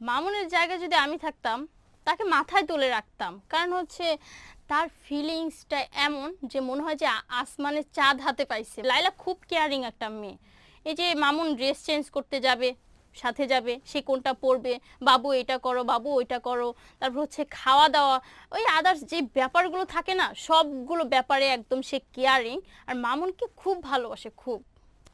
মামুনের জায়গায় যদি আমি থাকতাম, তাকে মাথায় তুলে রাখতাম। কারণ হচ্ছে তার ফিলিংসটা এমন যে মনে হয় যে আ- আসমানের চাঁদ হাতে পাইছে। লাইলা খুব কেয়ারিং একটা মেয়ে। এই যে মামুন ড্রেস চেঞ্জ করতে যাবে, সাথে যাবে, সে কোনটা পরবে, বাবু, এটা করো, বাবু, ওইটা করো। তারপর হচ্ছে খাওয়া দাওয়া ওই আদার্স যে ব্যাপারগুলো থাকে না, সবগুলো ব্যাপারে একদম সে কেয়ারিং আর মামুনকে খুব ভালোবাসে, খুব।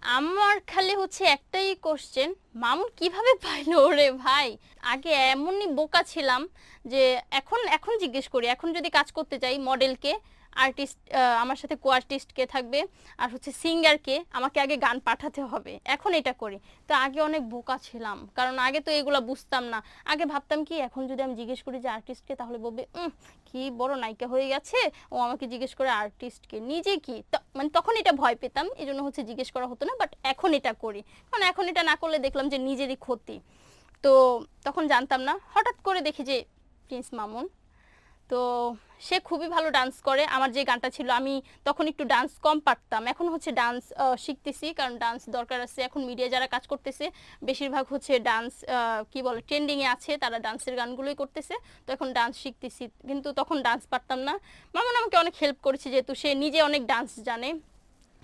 আমার খালি হচ্ছে একটাই কোশ্চেন মামুন কীভাবে পাইলো ওরে ভাই? আগে এমনই বোকা ছিলাম যে এখন এখন জিজ্ঞেস করি, এখন যদি কাজ করতে চাই মডেলকে আর্টিস্ট আমার সাথে কো আর্টিস্ট কে থাকবে আর হচ্ছে সিঙ্গারকে আমাকে আগে গান পাঠাতে হবে। এখন এটা করি। তো আগে অনেক বোকা ছিলাম কারণ আগে তো এগুলো বুঝতাম না। আগে ভাবতাম কি এখন যদি আমি জিজ্ঞেস করি যে আর্টিস্টকে তাহলে বলবে "উম, কি বড় নায়িকা হয়ে গেছে ও আমাকে জিজ্ঞেস করে আর্টিস্টকে নিজে কি? মানে তখন এটা ভয় পেতাম এই জন্য হচ্ছে জিজ্ঞেস করা হতো না বাট এখন এটা করি। কারণ এখন এটা না করলে দেখলাম যে নিজেরই ক্ষতি। তো তখন জানতাম না হঠাৎ করে দেখি যে প্রিন্স মামুন তো সে খুবই ভালো ডান্স করে। আমার যে গানটা ছিল আমি তখন একটু ডান্স কম পারতাম। এখন হচ্ছে ডান্স শিখতেছি কারণ ডান্স দরকার আছে। এখন মিডিয়া যারা কাজ করতেছে বেশিরভাগ হচ্ছে ডান্স কি বলে ট্রেন্ডিংয়ে আছে। তারা ডান্সের গানগুলোই করতেছে। তো এখন ডান্স শিখতেছি। কিন্তু তখন ডান্স পারতাম না। মামুন আমাকে অনেক হেল্প করেছে যেহেতু সে নিজে অনেক ডান্স জানে।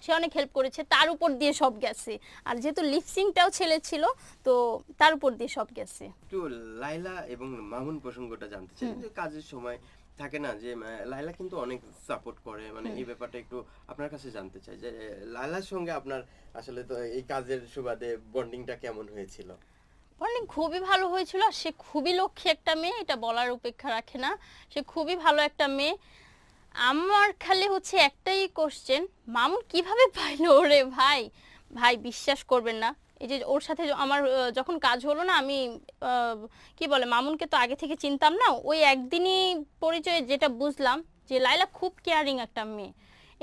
সে অনেক হেল্প করেছে। তার উপর দিয়ে সব গেছে। আর যেহেতু লিপসিংটাও ছেলে ছিল তো তার উপর দিয়ে সব গেছে। একটু লাইলা এবং মামুন প্রসঙ্গটা জানতে চাই। যে কাজের সময় থাকে না যে লাইলা কিন্তু অনেক সাপোর্ট করে। মানে এই ব্যাপারটা একটু আপনার কাছে জানতে চাই যে লাইলার সঙ্গে আপনার আসলে তো এই কাজের সুবাদে বন্ডিংটা কেমন হয়েছিল? বর্ণিং খুবই ভালো হয়েছিল। আর সে খুবই লক্ষ্মী একটা মেয়ে এটা বলার উপেক্ষা রাখে না। সে খুবই ভালো একটা মেয়ে। আমার খালি হচ্ছে একটাই কোশ্চেন মামুন কীভাবে পাইলো ওরে ভাই? ভাই বিশ্বাস করবেন না। এই যে ওর সাথে আমার যখন কাজ হলো না, আমি কি বলে, মামুনকে তো আগে থেকে চিনতাম না, ওই একদিনই পরিচয়ে যেটা বুঝলাম যে লাইলা খুব কেয়ারিং একটা মেয়ে।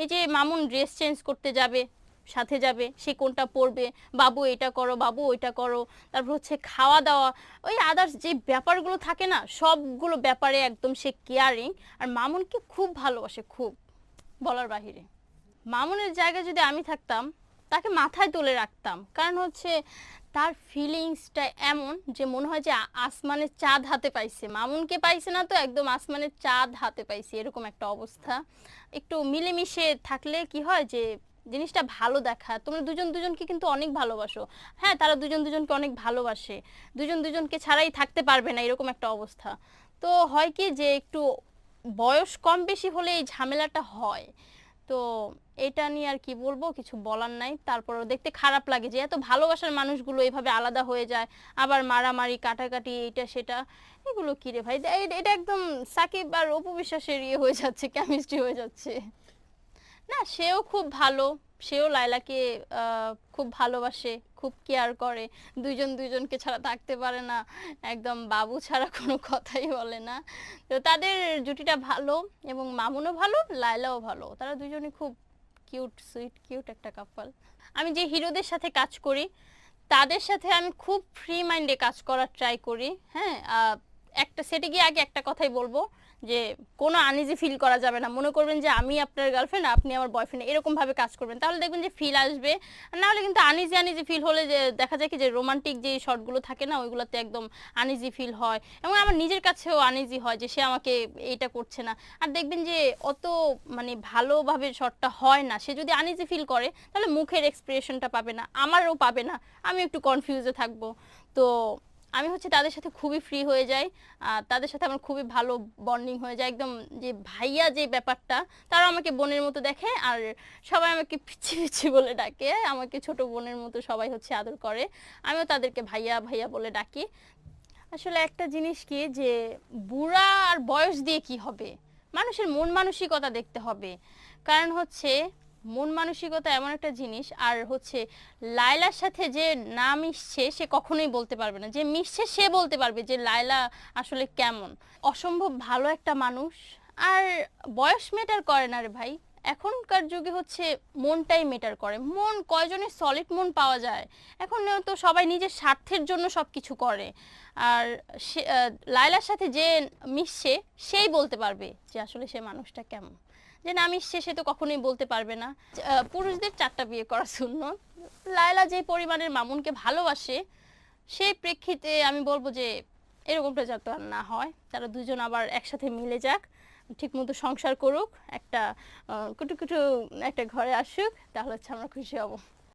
এই যে মামুন ড্রেস চেঞ্জ করতে যাবে, সাথে যাবে, সে কোনটা পরবে, বাবু এটা করো, বাবু ওইটা করো, তারপর হচ্ছে খাওয়া দাওয়া, ওই আদার্স যে ব্যাপারগুলো থাকে না, সবগুলো ব্যাপারে একদম সে কেয়ারিং আর মামুনকে খুব ভালোবাসে, খুব, বলার বাহিরে। মামুনের জায়গায় যদি আমি থাকতাম তাকে মাথায় তুলে রাখতাম। কারণ হচ্ছে তার ফিলিংসটা এমন যে মনে হয় যে আসমানের চাঁদ হাতে পাইছে। মামুনকে পাইছে না তো, একদম আসমানের চাঁদ হাতে পাইছে, এরকম একটা অবস্থা। একটু মিলেমিশে থাকলে কি হয় যে জিনিসটা ভালো দেখা। তোমরা দুজন দুজনকে কিন্তু অনেক ভালোবাসো। হ্যাঁ তারা দুজন দুজনকে অনেক ভালোবাসে। দুজন দুজনকে ছাড়াই থাকতে পারবে না, এরকম একটা অবস্থা। তো হয় কি যে একটু বয়স কম বেশি হলে এই ঝামেলাটা হয়। তো এটা নিয়ে আর কি বলব, কিছু বলার নাই। তারপরও দেখতে খারাপ লাগে যে এত ভালোবাসার মানুষগুলো এভাবে আলাদা হয়ে যায়, আবার মারামারি, কাটাকাটি এটা সেটা। এগুলো কি রে ভাই? এটা একদম সাকিব আর অপু বিশ্বাসের ইয়ে হয়ে যাচ্ছে কেমিস্ট্রি হয়ে যাচ্ছে। না, সেও খুব ভালো, সেও লাইলাকে খুব ভালোবাসে, খুব কেয়ার করে। দুইজন দুইজনকে ছাড়া থাকতে পারে না, একদম বাবু ছাড়া কোনো কথাই বলে না। তো তাদের জুটিটা ভালো এবং মামুনও ভালো লাইলাও ভালো। তারা দুজনই খুব কিউট সুইট কিউট একটা কাপল আমি যে হিরোদের সাথে কাজ করি, তাদের সাথে আমি খুব ফ্রি মাইন্ডে কাজ করার ট্রাই করি হ্যাঁ? একটা সেটে গিয়ে আগে একটা কথাই বলব। যে কোনো আনইজি ফিল করা যাবে না। মনে করবেন যে আমি আপনার গার্লফ্রেন্ড আপনি আমার বয়ফ্রেন্ড এরকমভাবে কাজ করবেন। তাহলে দেখবেন যে ফিল আসবে। না হলে কিন্তু আনইজি আনইজি ফিল হলে যে দেখা যায় কি যে রোমান্টিক যে শর্টগুলো থাকে না, ওইগুলোতে একদম আনইজি ফিল হয়। এবং আমার নিজের কাছেও আনইজি হয় যে সে আমাকে এইটা করছে না। আর দেখবেন যে অত মানে ভালোভাবে শর্টটা হয় না। সে যদি আনইজি ফিল করে, তাহলে মুখের এক্সপ্রেশনটা পাবে না, আমারও পাবে না। আমি একটু কনফিউজে থাকব। তো আমি হচ্ছে তাদের সাথে খুবই ফ্রি হয়ে যাই তাদের সাথে আমার খুবই ভালো বন্ডিং হয়ে যায়। একদম যে ভাইয়া যে ব্যাপারটা তারা আমাকে বোনের মতো দেখে আর সবাই আমাকে পিচ্ছি পিচ্ছি বলে ডাকে। আমাকে ছোট বোনের মতো সবাই হচ্ছে আদর করে। আমিও তাদেরকে ভাইয়া ভাইয়া বলে ডাকি। আসলে একটা জিনিস কি যে বুড়া আর বয়স দিয়ে কি হবে? মানুষের মন মানসিকতা দেখতে হবে। কারণ হচ্ছে মন মানসিকতা এমন একটা জিনিস, আর হচ্ছে লায়লার সাথে যে না মিশছে, সে কখনোই বলতে পারবে না। যে মিশছে, সে বলতে পারবে যে লায়লা আসলে কেমন। অসম্ভব ভালো একটা মানুষ, আর বয়স মেটার করে না রে ভাই। এখনকার যুগে হচ্ছে মনটাই মেটার করে। মন, কয়জনের সলিড মন পাওয়া যায়? এখন তো সবাই নিজের স্বার্থের জন্য সব কিছু করে। আর লায়লার সাথে যে মিশছে, সেই বলতে পারবে যে আসলে সে মানুষটা কেমন। যে না আমি শেষে তো কখনোই বলতে পারবে না। পুরুষদের চারটা বিয়ে করা শূন্য। লায়লা যে পরিমাণের মামুনকে ভালোবাসে, সেই প্রেক্ষিতে আমি বলব যে এরকমটা যাতে আর না হয়। তারা দুজন আবার একসাথে মিলে যাক, ঠিকমতো সংসার করুক, একটা কুটু কুটু একটা ঘরে আসুক, তাহলে হচ্ছে আমরা খুশি হব।